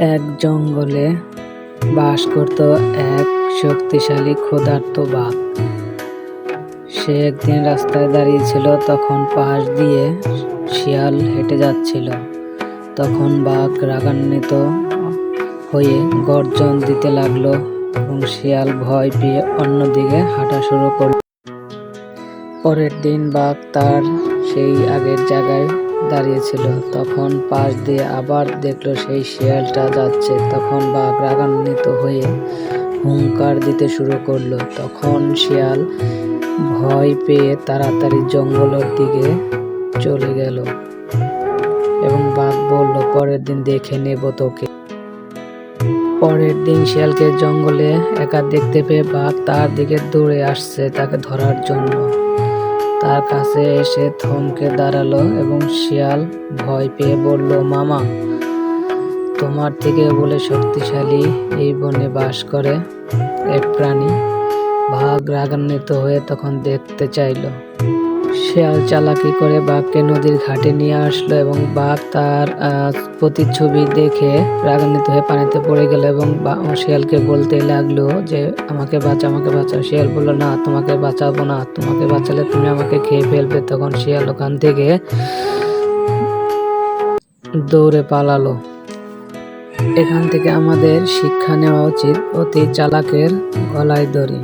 এক জঙ্গলে বাস করত এক শক্তিশালী ক্ষুধার্ত বাঘ। সে একদিন রাস্তায় দাঁড়িয়েছিল তখন পাশ দিয়ে শিয়াল হেঁটে যাচ্ছিল। তখন বাঘ রাগান্বিত হয়ে গর্জন দিতে লাগল এবং শিয়াল ভয় পেয়ে অন্যদিকে হাঁটা শুরু করল। পরের দিন বাঘ তার সেই আগের জায়গায় দাঁড়িয়েছিল। তখন পাশ দিয়ে আবার দেখল সেই শিয়ালটা যাচ্ছে। তখন বাঘ রাগান্বিত হয়ে হুঙ্কার দিতে শুরু করল। তখন শিয়াল ভয় পেয়ে তাড়াতাড়ি জঙ্গলের দিকে চলে গেল এবং বাঘ বলল, পরের দিন দেখে নেব তোকে। পরের দিন শিয়ালকে জঙ্গলে একা দেখতে পেয়ে বাঘ তার দিকে দৌড়ে আসছে তাকে ধরার জন্য। তার কাছে এসে থমকে দাঁড়াল এবং শিয়াল ভয় পেয়ে বলল, মামা, তোমার থেকে বলে শক্তিশালী এই বনে বাস করে এক প্রাণী। ভাগ রাগান্বিত হয়ে তখন দেখতে চাইলো। শিয়াল চালাকি করে বাঘকে নদীর ঘাটে নিয়ে আসলো এবং বাঘ তার প্রতিচ্ছবি দেখে রাগান্বিত হয়ে পানিতে পড়ে গেল এবং শিয়ালকে বলতে লাগল যে, আমাকে বাঁচা আমাকে বাঁচা। শিয়াল বলল, না, তোমাকে বাঁচাবো না। তোমাকে বাঁচালে তুমি আমাকে খেয়ে ফেলবে। তখন শিয়াল ওখান থেকে দৌড়ে পালালো। এখান থেকে আমাদের শিক্ষা নেওয়া উচিত। অতি চালাকের গলায় দড়ি।